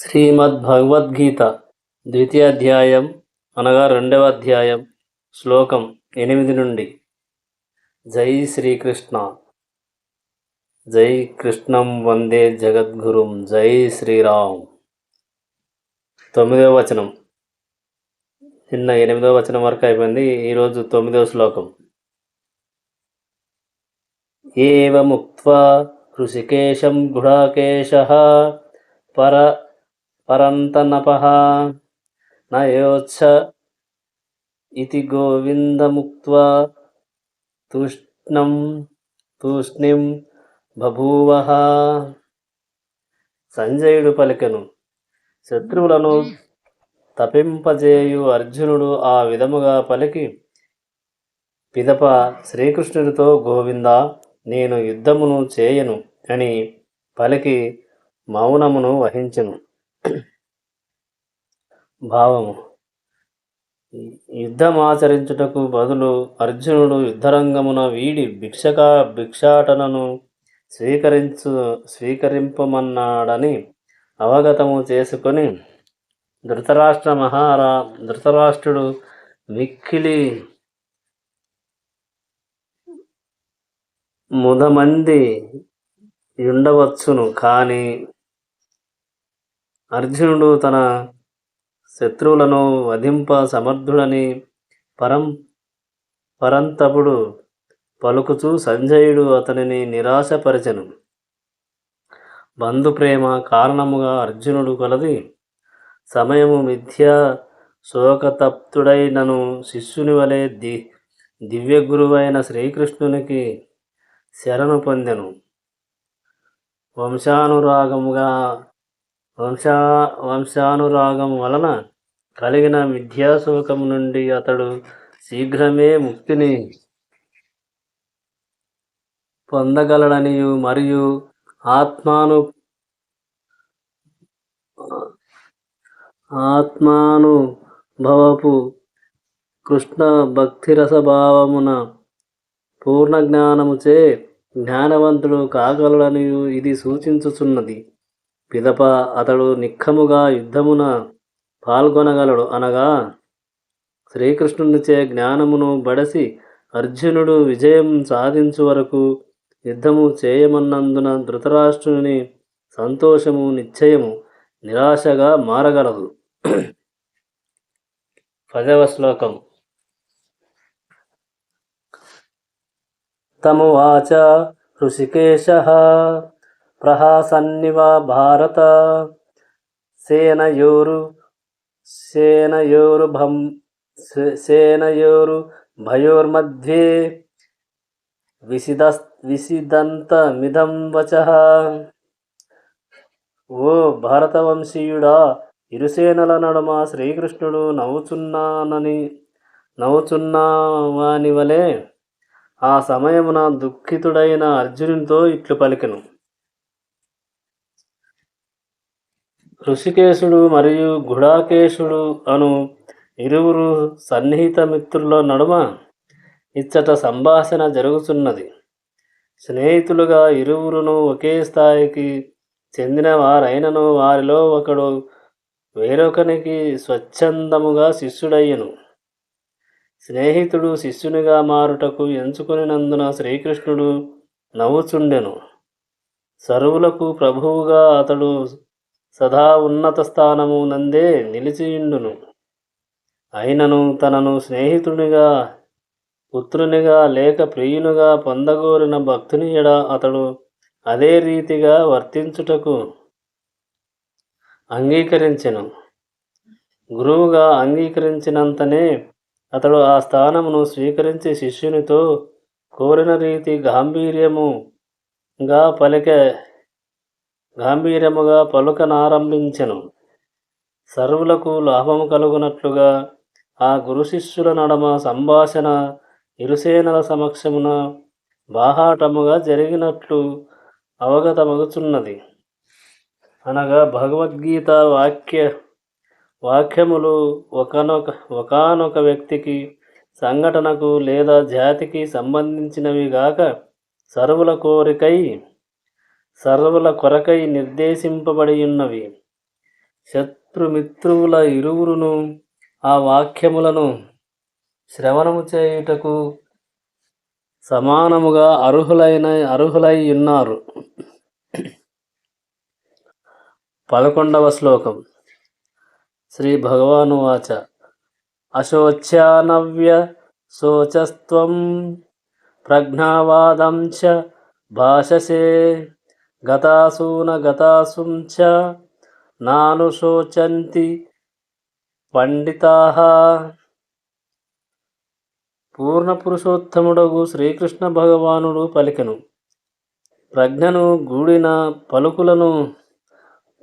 శ్రీమద్భగవద్గీత ద్వితీయ అధ్యాయం అనగా రెండవ అధ్యాయం శ్లోకం ఎనిమిది నుండి. జై శ్రీకృష్ణ. జై కృష్ణం వందే జగద్గురుం. జై శ్రీరామ్. తొమ్మిదవ వచనం. నిన్న ఎనిమిదవ వచనం వరకు అయిపోయింది. ఈరోజు తొమ్మిదవ శ్లోకం. ఏవముక్త్వా ఋషికేశం గుడాకేశ పర పరంతనపః ఇది ఇతి గోవిందముక్త్వా తూష్ణం తూష్ణిం బభూవ సంజయుడు పలికెను. శత్రువులను తపింపజేయు అర్జునుడు ఆ విధముగా పలికి పిదప శ్రీకృష్ణుడితో గోవింద నేను యుద్ధమును చేయను అని పలికి మౌనమును వహించెను. భావము. యుద్ధమాచరించుటకు బదులు అర్జునుడు యుద్ధరంగమున వీడి భిక్షక భిక్షాటనను స్వీకరించు స్వీకరింపమన్నాడని అవగతము చేసుకొని ధృతరాష్ట్ర మహారా ధృతరాష్ట్రుడు మిక్కిలి ముదమంది ఉండవచ్చును కానీ అర్జునుడు తన శత్రువులను వధింప సమర్థుడని పరం పరంతపుడు పలుకుచూ సంజయుడు అతనిని నిరాశపరచెను. బంధుప్రేమ కారణముగా అర్జునుడు కొలది సమయము మిథ్యా శోకతప్తుడైనను శిష్యుని వలె ది దివ్య గురువైన శ్రీకృష్ణునికి శరణు పొందెను. వంశానురాగముగా వంశా వంశానురాగం వలన కలిగిన మిథ్యాశోకం నుండి అతడు శీఘ్రమే ముక్తిని పొందగలడనియు మరియు ఆత్మాను ఆత్మానుభవపు కృష్ణ భక్తిరసభావమున పూర్ణ జ్ఞానముచే జ్ఞానవంతుడు కాగలడనియు ఇది సూచించుచున్నది. పిదప అతడు నిక్కముగా యుద్ధమున పాల్గొనగలడు అనగా శ్రీకృష్ణునిచే జ్ఞానమును బడసి అర్జునుడు విజయం సాధించు వరకు యుద్ధము చేయమన్నందున ధృతరాష్ట్రుని సంతోషము నిశ్చయము నిరాశగా మారగలదు. పదవ శ్లోకం. తమువాచ ఋషికేశ ప్రహాసన్నివ భారత. సేనయోరు సేనయోరు భం సేనయోరు భయోర్మధ్యే విసిద విసిదంతమిదం వచ. ఓ భారతవంశీయుడా ఇరుసేనల నడుమ శ్రీకృష్ణుడు నవ్వుచున్నానని నవ్వుచున్నావాని వలె ఆ సమయమున దుఃఖితుడైన అర్జునునితో ఇట్లు పలికెను. ఋషికేశుడు మరియు గుడాకేశుడు అను ఇరువురు సన్నిహిత మిత్రుల నడుమ ఇచ్చట సంభాషణ జరుగుతున్నది స్నేహితులుగా ఇరువురును ఒకే స్థాయికి చెందిన వారైనను వారిలో ఒకడు వేరొకనికి స్వచ్ఛందముగా శిష్యుడయ్యను. స్నేహితుడు శిష్యునిగా మారుటకు ఎంచుకునినందున శ్రీకృష్ణుడు నవ్వుచుండెను. సరువులకు ప్రభువుగా అతడు సదా ఉన్నత స్థానము నందే నిలిచియుండును. అయినను తనను స్నేహితునిగా పుత్రునిగా లేక ప్రియునిగా పొందగోరిన భక్తుని ఎడ అతడు అదే రీతిగా వర్తించుటకు అంగీకరించెను. గురువుగా అంగీకరించినంతనే అతడు ఆ స్థానమును స్వీకరించి శిష్యునితో కోరిన రీతి గాంభీర్యముగా పలిక గాంభీర్యముగా పలుకనారంభించెను. సర్వులకు లాభము కలుగునట్లుగా ఆ గురు శిష్యుల నడమ సంభాషణ ఇరుసేనల సమక్షమున బాహాటముగా జరిగినట్లు అవగతమగుచున్నది. అనగా భగవద్గీత వాక్య వాక్యములు ఒకనొక ఒకనొక వ్యక్తికి సంఘటనకు లేదా జాతికి సంబంధించినవి గాక సర్వుల కోరికై సర్వుల కొరకై నిర్దేశింపబడి ఉన్నవి శత్రుమిత్రువుల ఇరువురును ఆ వాక్యములను శ్రవణము చేయుటకు సమానముగా అర్హులైన అర్హులై ఉన్నారు పదకొండవ శ్లోకం. శ్రీ భగవాను వాచ. అశోచ్యానవ్య శోచస్త్వం ప్రజ్ఞావాదం చ భాషసే. గతాసూన గతాసుం చ నానుశోచంతి పండితా. పూర్ణ పురుషోత్తముడగు శ్రీకృష్ణ భగవానుడు పలికెను. ప్రజ్ఞను గూడిన పలుకులను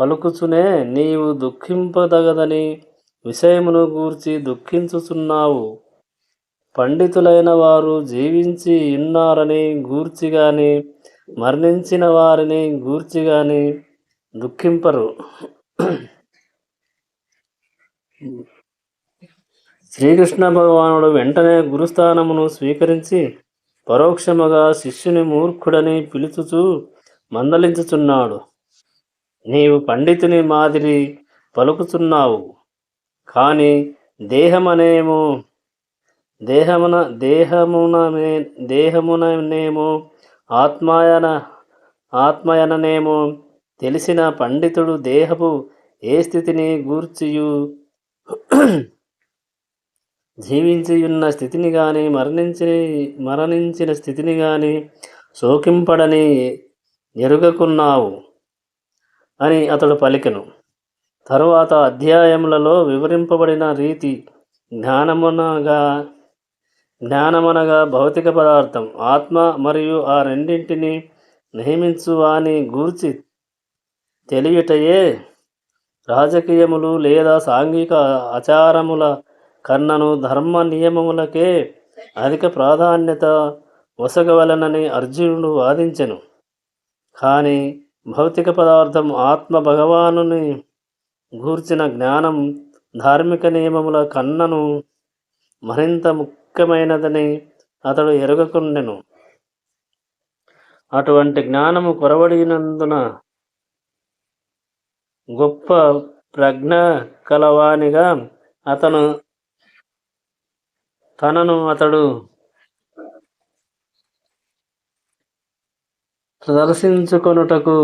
పలుకుచునే నీవు దుఃఖింపదగదని విషయమును గూర్చి దుఃఖించుచున్నావు. పండితులైన వారు జీవించి ఉన్నారని గూర్చి కానీ మరణించిన వారిని గూర్చి కానీ దుఃఖింపరు. శ్రీకృష్ణ భగవానుడు వెంటనే గురుస్థానమును స్వీకరించి పరోక్షముగా శిష్యుని మూర్ఖుడని పిలుచుచూ మందలించుచున్నాడు. నీవు పండితుని మాదిరి పలుకుచున్నావు. కానీ దేహమనేమో దేహమున దేహమునమే దేహముననేమో ఆత్మాయన ఆత్మయననేమో తెలిసిన పండితుడు దేహపు ఏ స్థితిని గూర్చియు? జీవించియున్న స్థితిని కానీ మరణించి మరణించిన స్థితిని కానీ శోకింపడని ఎరుగకున్నావు అని అతడు పలికెను. తరువాత అధ్యాయములలో వివరింపబడిన రీతి జ్ఞానమునగా జ్ఞానమనగా భౌతిక పదార్థం ఆత్మ మరియు ఆ రెండింటిని నియమించు అని గూర్చి తెలియటయే రాజకీయములు లేదా సాంఘిక ఆచారముల కన్నను ధర్మ నియమములకే అధిక ప్రాధాన్యత వసగవలనని అర్జునుడు వాదించెను. కానీ భౌతిక పదార్థం ఆత్మ భగవానుని గూర్చిన జ్ఞానం ధార్మిక నియమముల కన్నను మరింత ముఖ్యమైనదని అతడు ఎరగకుండెను. అటువంటి జ్ఞానము కొరవడినందున గొప్ప ప్రజ్ఞ కలవానిగా అతను తనను అతడు ప్రదర్శించుకొనుటకు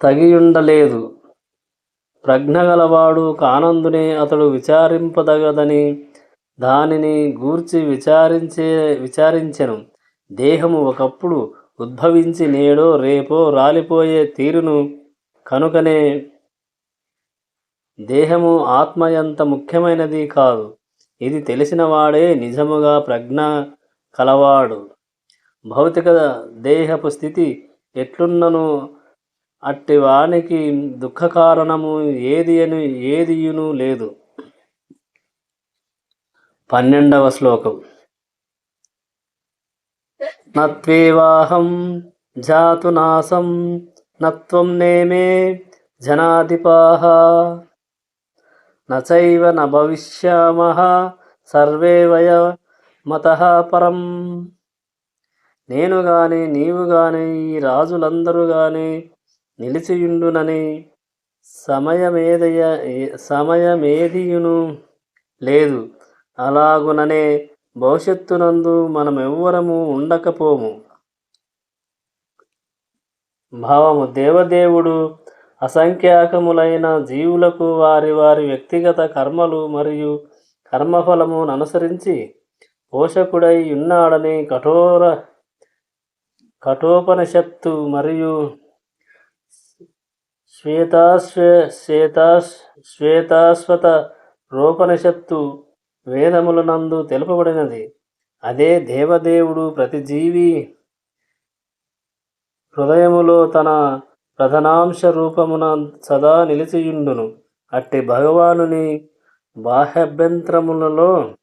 తగియుండలేదు. ప్రజ్ఞగలవాడు కానందునే అతడు విచారింపదగదని దానిని గూర్చి విచారించే విచారించెను. దేహము ఒకప్పుడు ఉద్భవించి నేడో రేపో రాలిపోయే తీరును కనుకనే దేహము ఆత్మ ఎంత ముఖ్యమైనది కాదు. ఇది తెలిసినవాడే నిజముగా ప్రజ్ఞ కలవాడు భౌతిక దేహపు స్థితి ఎట్లున్నను అట్టి వానికి దుఃఖ కారణము ఏది అని ఏదియును లేదు. పన్నెండవ శ్లోకం. నత్వేవాహం జాతు నాసం నత్వం నేమే జనాధిపాహ. నచైవ న భవిష్యామః సర్వే వయ మత పరం. నేను గాని నీవు గాని ఈ రాజులందరూ కానీ నిలిచియుండునని సమయమేదయ సమయమేదియును? లేదు. అలాగుననే భవిష్యత్తునందు మనమెవ్వరము ఉండకపోము. భావము దేవదేవుడు అసంఖ్యాకములైన జీవులకు వారి వారి వ్యక్తిగత కర్మలు మరియు కర్మఫలమును అనుసరించి పోషకుడై ఉన్నాడని కఠోర కఠోపనిషత్తు మరియు శ్వేతాశ్వే శ్వేతాశ్ శ్వేతాశ్వత రోపనిషత్తు వేదములనందు తెలుపబడినది. అదే దేవదేవుడు ప్రతి జీవి హృదయములో తన ప్రధానాంశ రూపమున సదా నిలిచియుండును. అట్టి భగవానుని బాహ్యభ్యంతరములలో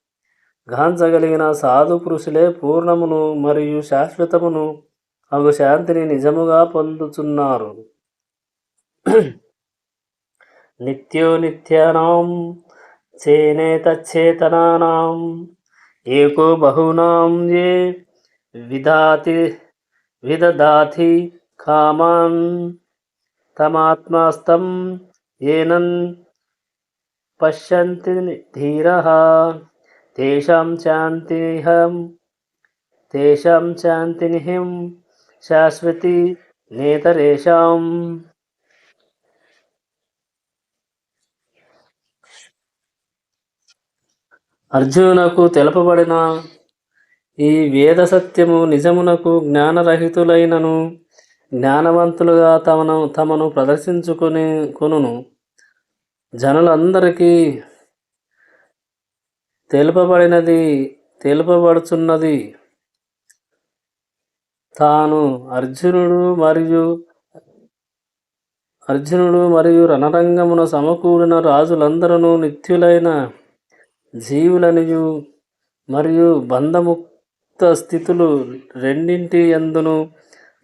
గాంచగలిగిన సాధు పురుషులే పూర్ణమును మరియు శాశ్వతమును అగు శాంతిని నిజముగా పొందుచున్నారు. నిత్యో నిత్యానాం చేనేతచేతనానాం ఏకో బహూనాం ఏ విధాతి విదదాతి కామాన్ తమాత్మాస్తం ఏనన్ పశ్యంతి ధీర తేషాం శాంతిహం తేషాం శాంతినిహిం శాశ్వతి నేతరేషాం అర్జునునకు తెలపబడిన ఈ వేద సత్యము నిజమునకు జ్ఞానరహితులైనను జ్ఞానవంతులుగా తమను తమను ప్రదర్శించుకుని కొనును. జనులందరికీ తెలుపబడినది తెలుపబడుచున్నది. తాను అర్జునుడు మరియు అర్జునుడు మరియు రణరంగమున సమకూడిన రాజులందరూ నిత్యులైన జీవులనియు మరియు బంధముక్త స్థితులు రెండింటి ఎందును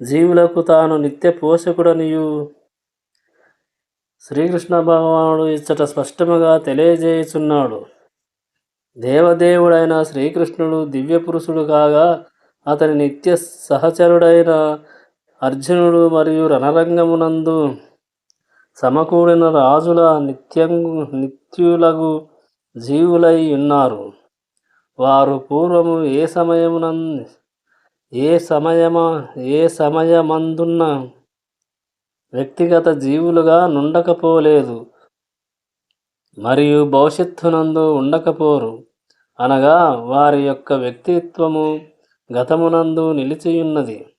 జీవులకు తాను నిత్య పోషకుడనియు. శ్రీకృష్ణ భగవానుడు ఇచ్చట స్పష్టముగా తెలియజేయుచున్నాడు. దేవదేవుడైన శ్రీకృష్ణుడు దివ్య పురుషుడు కాగా అతని నిత్య సహచరుడైన అర్జునుడు మరియు రణరంగమునందు సమకూడిన రాజుల నిత్యం నిత్యులగు జీవులై ఉన్నారు. వారు పూర్వము ఏ సమయమునం ఏ సమయమ ఏ సమయమందున్న వ్యక్తిగత జీవులుగా నుండకపోలేదు. మరియు భవిష్యత్తునందు ఉండకపోరు. అనగా వారి యొక్క వ్యక్తిత్వము గతమునందు నిలిచియున్నది.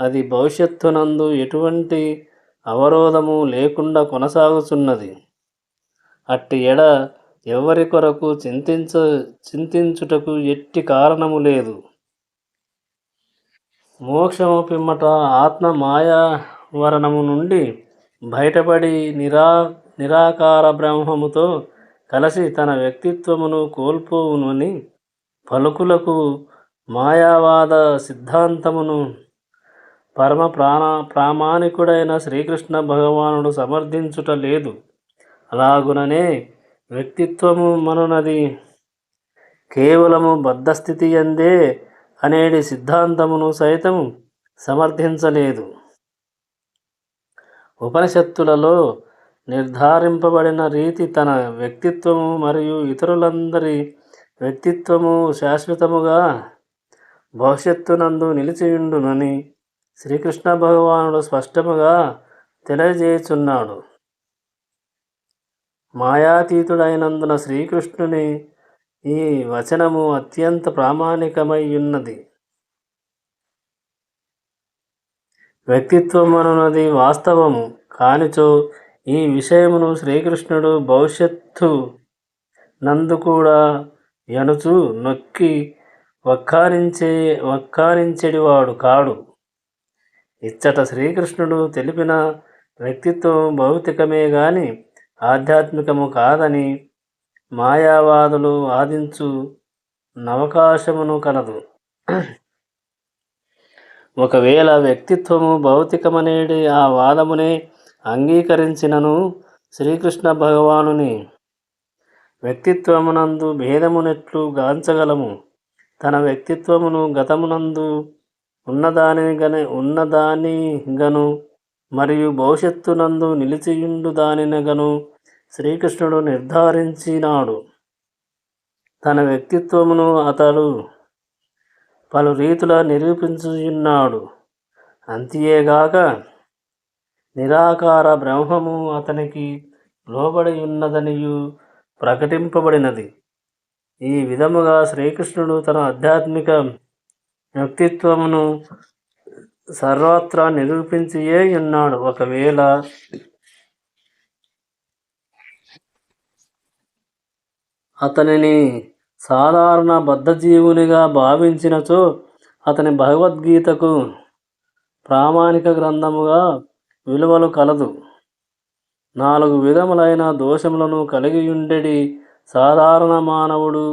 అది భవిష్యత్తునందు ఎటువంటి అవరోధము లేకుండా కొనసాగుచున్నది. అట్టి ఎడ ఎవరి కొరకు చింతించ చింతించుటకు ఎట్టి కారణము లేదు. మోక్షము పిమ్మట ఆత్మ మాయావరణము నుండి బయటపడి నిరా నిరాకార బ్రహ్మముతో కలిసి తన వ్యక్తిత్వమును కోల్పోవునని పలుకులకు మాయావాద సిద్ధాంతమును పరమ ప్రాణ ప్రామాణికుడైన శ్రీకృష్ణ భగవానుడు సమర్థించుట లేదు. అలాగుననే వ్యక్తిత్వము మననది కేవలము బద్ధస్థితి అందే అనేటి సిద్ధాంతమును సైతం సమర్థించలేదు. ఉపనిషత్తులలో నిర్ధారింపబడిన రీతి తన వ్యక్తిత్వము మరియు ఇతరులందరి వ్యక్తిత్వము శాశ్వతముగా భవిష్యత్తునందు నిలిచియుండునని శ్రీకృష్ణ భగవానుడు స్పష్టముగా తెలియజేయుచున్నాడు. మాయాతీతుడైనందున శ్రీకృష్ణుని ఈ వచనము అత్యంత ప్రామాణికమై ఉన్నది వ్యక్తిత్వం అనున్నది వాస్తవము. కానిచో ఈ విషయమును శ్రీకృష్ణుడు భవిష్యత్తు నందు కూడా ఎనుచు నొక్కి వక్కారించే వక్కారించెడివాడు కాడు. ఇచ్చట శ్రీకృష్ణుడు తెలిపిన వ్యక్తిత్వం భౌతికమే గాని ఆధ్యాత్మికము కాదని మాయావాదులు వాదించు నవకాశమును కలదు ఒకవేళ వ్యక్తిత్వము భౌతికమనేది ఆ వాదమునే అంగీకరించినను శ్రీకృష్ణ భగవానుని వ్యక్తిత్వమునందు భేదమునెట్లు గాంచగలము. తన వ్యక్తిత్వమును గతమునందు ఉన్నదాని గని ఉన్నదాని గను మరియు భవిష్యత్తునందు నిలిచియుండు దానినగను శ్రీకృష్ణుడు నిర్ధారించినాడు. తన వ్యక్తిత్వమును అతడు పలు రీతుల నిరూపించుచున్నాడు. అంతేగాక నిరాకార బ్రహ్మము అతనికి లోబడి ఉన్నదనియు ప్రకటింపబడినది. ఈ విధముగా శ్రీకృష్ణుడు తన ఆధ్యాత్మిక వ్యక్తిత్వమును సర్వత్రా నిరూపించియే ఉన్నాడు ఒకవేళ అతనిని సాధారణ బద్ధజీవునిగా భావించినచో అతని భగవద్గీతకు ప్రామాణిక గ్రంథముగా విలువలు కలదు. నాలుగు విధములైన దోషములను కలిగి ఉండేడి సాధారణ మానవుడు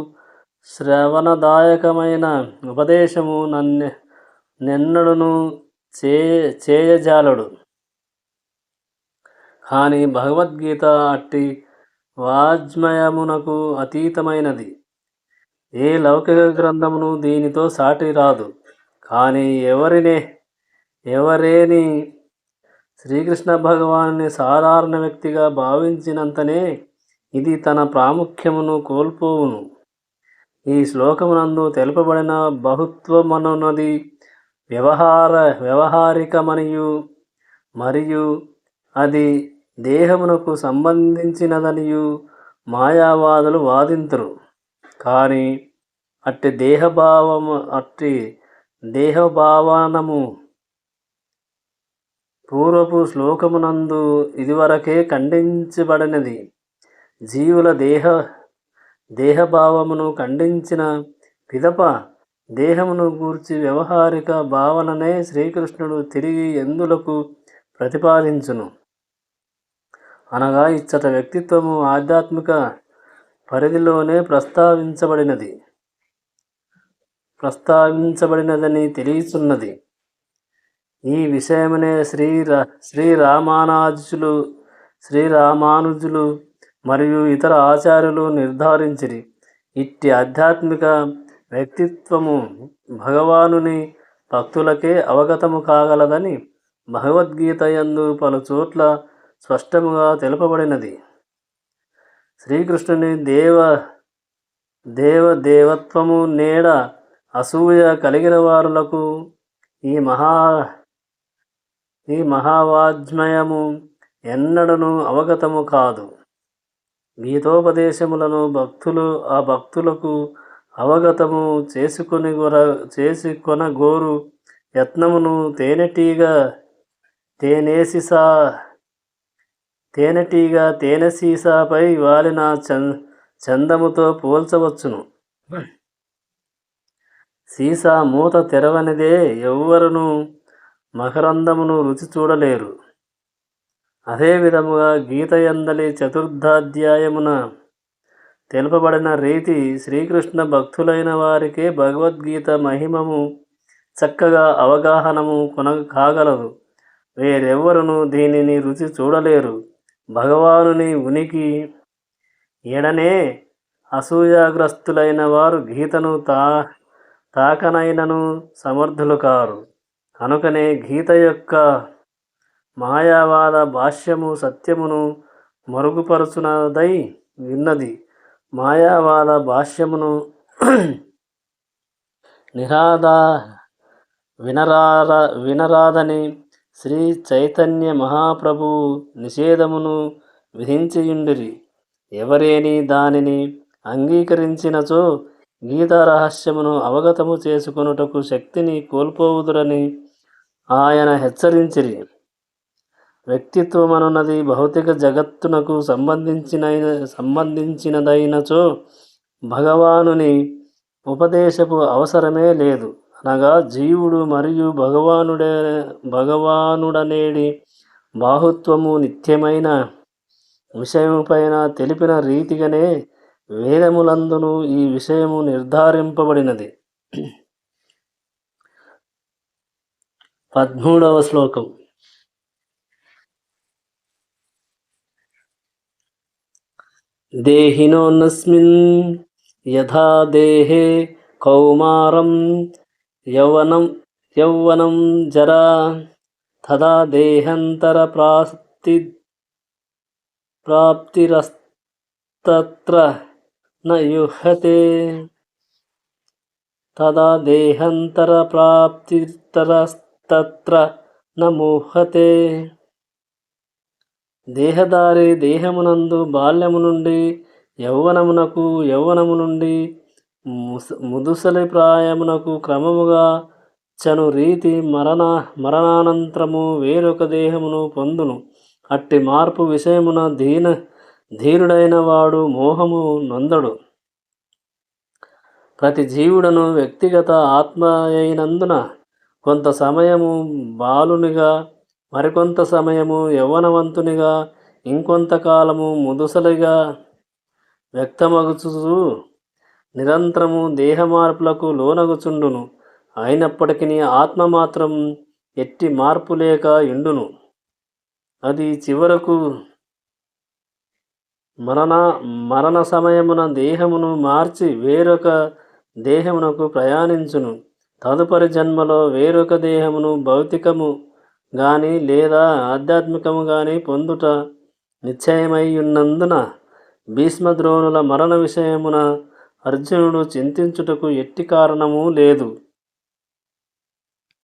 శ్రవణదాయకమైన ఉపదేశము నన్ను నిన్నడును చే చేయజాలడు. కానీ భగవద్గీత అట్టి వాజ్మయమునకు అతీతమైనది. ఏ లౌకిక గ్రంథమును దీనితో సాటి రాదు. కానీ ఎవరినే ఎవరేని శ్రీకృష్ణ భగవాన్ని సాధారణ వ్యక్తిగా భావించినంతనే ఇది తన ప్రాముఖ్యమును కోల్పోవును. ఈ శ్లోకమునందు తెలుపబడిన బహుత్వమనున్నది వ్యవహార వ్యవహారికమనియు మరియు అది దేహమునకు సంబంధించినదనియు మాయావాదులు వాదింతురు. కానీ అట్టి దేహభావము అట్టి దేహభావనము పూర్వపు శ్లోకమునందు ఇదివరకే ఖండించబడినది. జీవుల దేహ దేహభావమును ఖండించిన పిదప దేహమును గూర్చి వ్యవహారిక భావననే శ్రీకృష్ణుడు తిరిగి ఎందులకు ప్రతిపాదించును? అనగా ఇచ్చట వ్యక్తిత్వము ఆధ్యాత్మిక పరిధిలోనే ప్రస్తావించబడినది. ప్రస్తావించబడినదని తెలియచున్నది. ఈ విషయమనే శ్రీ శ్రీరామానాజులు శ్రీరామానుజులు మరియు ఇతర ఆచార్యులు నిర్ధారించిరి. ఇట్టి ఆధ్యాత్మిక వ్యక్తిత్వము భగవానుని భక్తులకే అవగతము కాగలదని భగవద్గీత యందు పలు చోట్ల స్పష్టముగా తెలుపబడినది. శ్రీకృష్ణుని దేవ దేవ దేవత్వము నేడ అసూయ కలిగిన వారులకు ఈ మహా ఈ మహావాజ్మయము ఎన్నడను అవగతము కాదు. గీతోపదేశములను భక్తులు ఆ భక్తులకు అవగతము చేసుకొని గొర చేసి కొనగోరు యత్నమును తేనెటీగ తేనేసిసా తేనెటీగ తేనె సీసాపై వాలిన చం చందముతో పోల్చవచ్చును. సీసా మూత తెరవనిదే ఎవ్వరును మకరందమును రుచి చూడలేరు. అదే విధముగా గీతయందలి చతుర్థాధ్యాయమున తెలుపబడిన రీతి శ్రీకృష్ణ భక్తులైన వారికే భగవద్గీత మహిమము చక్కగా అవగాహనము కొన కాగలదు వేరెవ్వరును దీనిని రుచి చూడలేరు. భగవానుని ఉనికి ఎడనే అసూయాగ్రస్తులైన వారు గీతను తా తాకనైనను సమర్థులు కారు. కనుకనే గీత యొక్క మాయావాద భాష్యము సత్యమును మరుగుపరుచునదై విన్నది. మాయావాద భాష్యమును నిరాదా వినరార వినరాదని శ్రీ చైతన్య మహాప్రభు నిషేధమును విధించియుండిరి. ఎవరేని దానిని అంగీకరించినచో గీతారహస్యమును అవగతము చేసుకొనుటకు శక్తిని కోల్పోవుదురని ఆయన హెచ్చరించిరి. వ్యక్తిత్వమనున్నది భౌతిక జగత్తునకు సంబంధించిన సంబంధించినదైనచో భగవానుని ఉపదేశపు అవసరమే లేదు. అనగా జీవుడు మరియు భగవానుడే భగవానుడనేడి బాహుత్వము నిత్యమైన విషయముపైన తెలిపిన రీతిగానే వేదములందును ఈ విషయము నిర్ధారింపబడినది. పద్మూడవ శ్లోకం. देहिनोनस्मिन् यथा देहे कौमारं यौवनं यौवनं जरा तदा देहान्तरप्राप्तिप्राप्तिरस्तत्र न युह्यते। तदा देहान्तरप्राप्तितरस्तत्र न मुह्यते। దేహదారి దేహమునందు బాల్యము నుండి యౌవనమునకు యౌవనము నుండి ముదుసలి ప్రాయమునకు క్రమముగా చను రీతి మరణ మరణానంతరము వేరొక దేహమును పొందును. అట్టి మార్పు విషయమున దీన ధీరుడైన వాడు మోహము నొందడు. ప్రతి జీవుడను వ్యక్తిగత ఆత్మ అయినందున కొంత సమయము బాలునిగా మరికొంత సమయము యవ్వనవంతునిగా ఇంకొంతకాలము ముదుసలిగా వ్యక్తమగుచు నిరంతరము దేహ మార్పులకు లోనగుచుండును. అయినప్పటికీ ఆత్మ మాత్రం ఎట్టి మార్పు లేక ఎండును అది చివరకు మరణ మరణ సమయమున దేహమును మార్చి వేరొక దేహమునకు ప్రయాణించును. తదుపరి జన్మలో వేరొక దేహమును భౌతికము గాని లేదా ఆధ్యాత్మికము గాని పొందుట నిశ్చయమై ఉన్నందున భీష్మద్రోణుల మరణ విషయమున అర్జునుడు చింతించుటకు ఎట్టి కారణము లేదు.